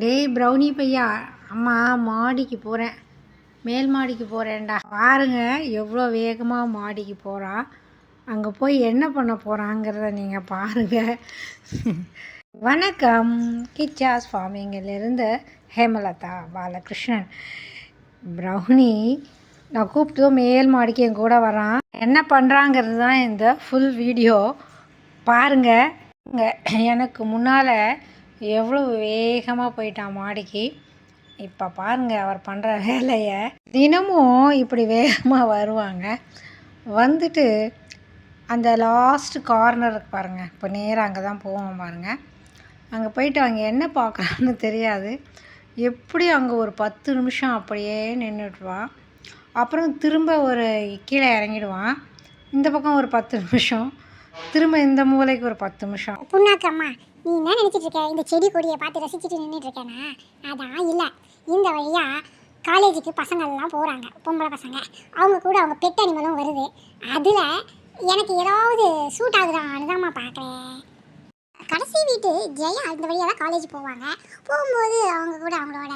டேய் ப்ரௌனி பையா அம்மா மாடிக்கு போகிறேன் மேல் மாடிக்கு போகிறேன்டா பாருங்க எவ்வளோ வேகமாக மாடிக்கு போகிறான் அங்கே போய் என்ன பண்ண போகிறாங்கிறத நீங்கள் பாருங்கள் வணக்கம். கிச்சாஸ் ஃபார்மிங்கிலிருந்து ஹேமலதா பாலகிருஷ்ணன். ப்ரௌனி நான் கூப்பிட்டதும் மேல் மாடிக்கு என் கூட வரான். என்ன பண்ணுறாங்கிறது தான் இந்த ஃபுல் வீடியோ பாருங்கள் எனக்கு முன்னால் எவ்வளோ வேகமாக போயிட்டான் மாடிக்கு. இப்போ பாருங்கள் அவர் பண்ணுற வேலையை. தினமும் இப்படி வேகமாக வருவாங்க. வந்துட்டு அந்த லாஸ்ட் கார்னருக்கு பாருங்கள் இப்போ நேராக அங்கே தான் போவோம் பாருங்கள் அங்கே போயிட்டு அங்கே என்ன பார்க்குறான்னு தெரியாது. எப்படி அங்கே ஒரு பத்து நிமிஷம் அப்படியே நின்றுட்டுவான் அப்புறம் திரும்ப ஒரு கீழே இறங்கிடுவான். இந்த பக்கம் ஒரு பத்து நிமிஷம். திரும்ப இந்த மூலைக்கு ஒரு பத்து நிமிஷம். புண்ணாக்கம்மா நீ என்ன நினச்சிட்டு இருக்க? இந்த செடி கொடியை பார்த்து ரசிச்சுட்டு நின்றுட்டு இருக்கேனா? அதான் இல்லை. இந்த வழியாக காலேஜுக்கு பசங்கள்லாம் போகிறாங்க பொம்பளை பசங்க. அவங்க கூட அவங்க பெட் அனிமலும் வருது. அதில் எனக்கு ஏதாவது சூட் ஆகுதான்னு தான்மா பார்க்குறேன் கடைசி வீட்டு ஜெயா இந்த வழியாக தான் காலேஜ் போவாங்க. போகும்போது அவங்க கூட அவங்களோட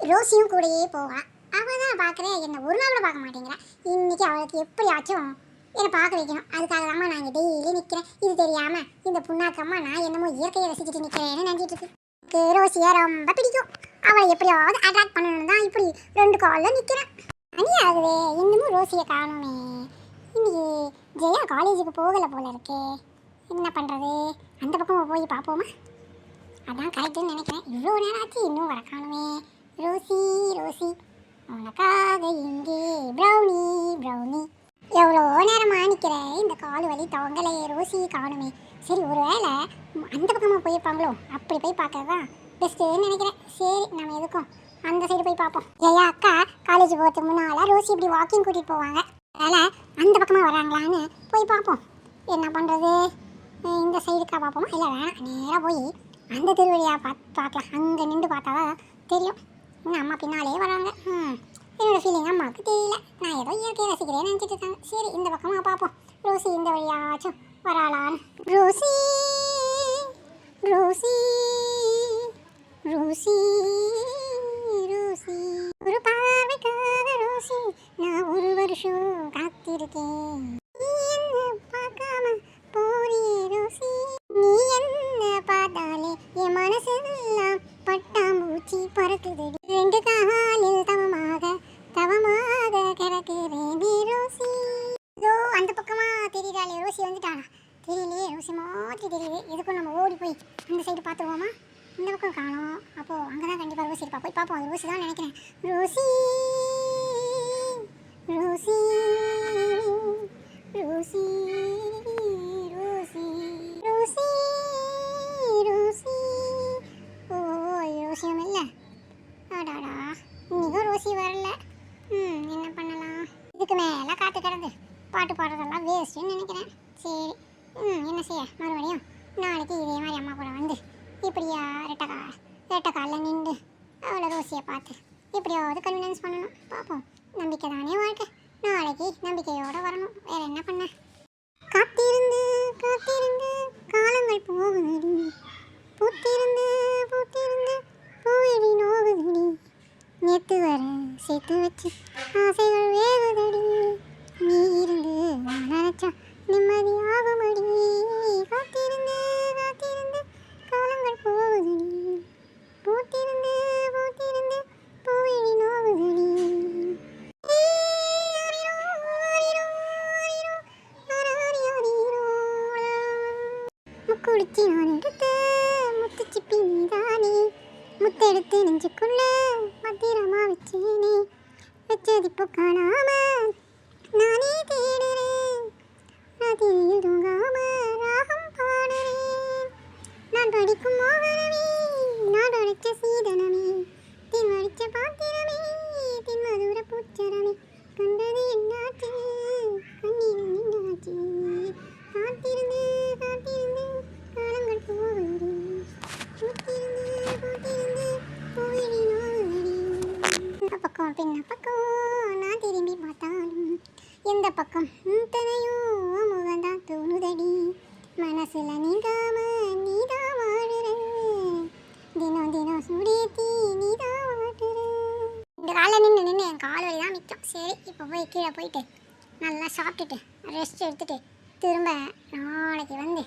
ரோசியும் கூடயே போவான் அவள் தான் பார்க்குறேன் என்னை ஒரு நாள் கூட பார்க்க மாட்டேங்கிறேன் இன்றைக்கி அவளுக்கு எப்படியாச்சும் என்னை பார்க்க வைக்கணும். அதுக்காக தான் நான் இங்கே டெய்லி நிற்கிறேன் இது தெரியாமல் இந்த புண்ணாக்கம்மா நான் என்னமோ இயற்கையை ரசிச்சுட்டு நிற்கிறேன்னு நினச்சிட்டு இருக்கு. எனக்கு ரோசியை ரொம்ப பிடிக்கும். அவளை எப்படியாவது அட்ராக்ட் பண்ணணும் தான் இப்படி ரெண்டு காலில் நிற்கிறேன் மணி ஆகுது இன்னமும் ரோசியை காணுமே. இன்னைக்கு ஜெயா காலேஜுக்கு போகலை போல இருக்கே. என்ன பண்ணுறது அந்த பக்கம் போய் பார்ப்போமா? அதான் கரெக்டுன்னு நினைக்கிறேன். இவ்வளோ நேரம் ஆச்சு இன்னும் வர காணுமே. Rosie Rosie. உனக்காக இங்கே ப்ரௌனி ப்ரௌனி எவ்வளோ நேரம் நிற்கிறேன் இந்த கால் வலி தவங்களையே ரோசி காணுமே. சரி ஒரு வேளை அந்த பக்கமாக போயிருப்பாங்களோ? அப்படி போய் பார்க்கறது? தான் பெஸ்ட்டுன்னு நினைக்கிறேன். சரி நம்ம எதுக்கும்? அந்த சைடு போய் பார்ப்போம். ஏயா அக்கா காலேஜ் போகிறதுக்கு முன்னால் ரோசி இப்படி வாக்கிங் கூட்டிகிட்டு போவாங்க. வேலை அந்த பக்கமாக வராங்களான்னு போய் பார்ப்போம். என்ன பண்ணுறது இந்த சைடுக்கா பார்ப்போமா? இல்லை வேணாம். நேராக போய் அந்த திருவழியாக பார்த்து பார்க்கலாம். அங்கே நின்று பார்த்தா தான் தெரியும். இன்னும் அம்மா பின்னாலே வராங்க. ம். என்னோடய ஃபீலிங் அம்மாவுக்கு தெரியல. நான் ஏதோ இயற்கையை ரசிக்கிறேன்னு நினச்சிட்டு இருக்காங்க சரி இந்த பக்கமாக பார்ப்போம். ரோசி இந்த வழியாச்சும் வராளான்னு. Rosie Rosie Rosie Rosie. ஒரு பார்வைக்காக ரோசி நான் ஒரு வருஷம் காத்திருக்கேன். நீ என்ன பார்க்காம போறியே ரோசி? நீ என்ன பார்த்தாலே என் மனசெல்லாம் பட்டாம்பூச்சி பறக்குது. ரெண்டுக்காக ஓடி போய் அந்த சைடு பார்த்துருவோமா? இந்த பக்கம் காணோம். அப்போ அங்கே தான் கண்டிப்பாக ரோசி இருப்பா. போய் பார்ப்போம். அது ரோசி தான் நினைக்கிறேன். Rosie Rosie Rosie Rosie Rosie Rosie. ஓ ரோசியும் இல்லை. அடாடா. இன்னைக்கும் ரோசி வரல. ம் என்ன பண்ணலாம்? இதுக்கு மேலே காத்து கிடந்து பாட்டு பாடுறதெல்லாம் வேஸ்ட்டுன்னு நினைக்கிறேன். சரி. ம் என்ன செய்ய? மறுபடியும்? நாளைக்கு இதே மாதிரி அம்மா கூட வந்து இப்படியா ரெட்டக்கா ரெட்டக்காலில் நின்று அவ்வளோ ரோசியை பார்த்து எப்படியாவது கன்வினன்ஸ் பண்ணணும். பார்ப்போம். நம்பிக்கை தானே வாழ்க்கை. நாளைக்கு நம்பிக்கையோடு வரணும். வேறு என்ன பண்ண? காத்திருந்து காத்திருந்து காலங்கள் போகுதுடி. பூத்திருந்து பூத்திருந்து பூவெடி நோகுதுடி நேத்து வர சேர்த்து வச்சு ஆசைகள் வேகுதடி. நீ இருந்து நான் நினைச்சா நிம்மதியாகுமடி முக்குடிச்சி நான் எடுத்து முத்துச்சிப்பி நீதானே முத்தெடுத்து நெஞ்சுக்குள்ள பத்திரமா வச்சேனே வச்சது இப்போ காணாம நானே தேடுறேன் ராத்திரியில் பின்ன பக்கம்? நான் திரும்பி பார்த்தாலும் எந்த பக்கம்? இத்தனையோ முகந்தான் தோணுதடி. மனசுல நீங்காம நீதான் வாழுற தினம் தினம் சுடேத்தி நீதான் வாட்டுற இந்த காலை நின்று நின்று என் கால் வலி தான் மிச்சம். சரி இப்போ போய் கீழே போயிட்டு நல்லா சாப்பிட்டுட்டு ரெஸ்ட் எடுத்துட்டு திரும்ப நாளைக்கு வந்து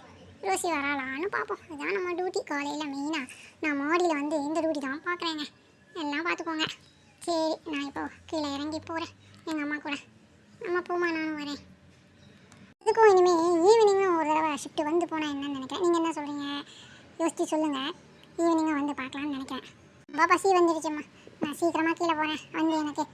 ரோசி வராளான்னு பார்ப்போம். இதுதான் நம்ம டியூட்டி காலையில் மெயினாக நான் மாடியில் வந்து இந்த டியூட்டி தான் பார்க்குறேங்க. எல்லாம் பார்த்துக்கோங்க. சரி நான் இப்போ கீழே இறங்கி போகிறேன் எங்கள் அம்மா கூட. நம்ம போமா நானும் வரேன். இதுக்கும் இனிமேல் ஈவினிங்கும் ஒரு தடவை ஷிஃப்ட் வந்து போனால் என்னன்னு நினைக்கிறேன். நீங்கள் என்ன சொல்கிறீங்க யோசிச்சு சொல்லுங்கள் ஈவினிங்காக வந்து பார்க்கலான்னு நினைக்கிறேன். ரொம்ப பசி வந்துடுச்சும்மா நான் சீக்கிரமாக கீழே போகிறேன் வந்து எனக்கு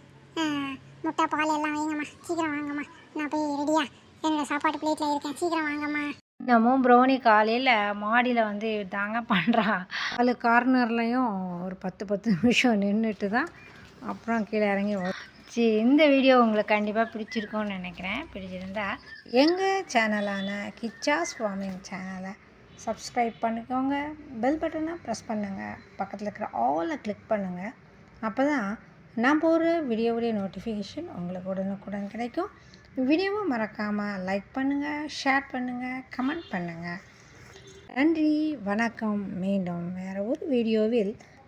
முட்டை பால் எல்லாம் வைங்கம்மா. சீக்கிரம் வாங்கம்மா. நான் போய் ரெடியாக என்னோடய சாப்பாடு பிளேட்டில் இருக்கேன். சீக்கிரம் வாங்கம்மா. இன்னமும் ப்ரௌனி காலையில் மாடியில் வந்து தாங்க பண்ணுறா அது கார்னர்லையும் ஒரு பத்து பத்து நிமிஷம் நின்றுட்டு தான் அப்புறம் கீழே இறங்கி சரி இந்த வீடியோ உங்களுக்கு கண்டிப்பாக பிடிச்சிருக்கோன்னு நினைக்கிறேன். பிடிச்சிருந்தா எங்கள் சேனலான கிச்சாஸ் ஃபார்மிங் சேனலை சப்ஸ்கிரைப் பண்ணிக்கோங்க. பெல் பட்டனை ப்ரெஸ் பண்ணுங்கள் பக்கத்தில் இருக்கிற ஆலை கிளிக் பண்ணுங்கள் அப்போ தான் நான் போகிற வீடியோவுடைய நோட்டிஃபிகேஷன் உங்களுக்கு உடனுக்குடன் கிடைக்கும். வீடியோவை மறக்காமல் லைக் பண்ணுங்கள் ஷேர் பண்ணுங்கள் கமெண்ட் பண்ணுங்கள் நன்றி வணக்கம். மீண்டும் வேறு ஒரு வீடியோவில்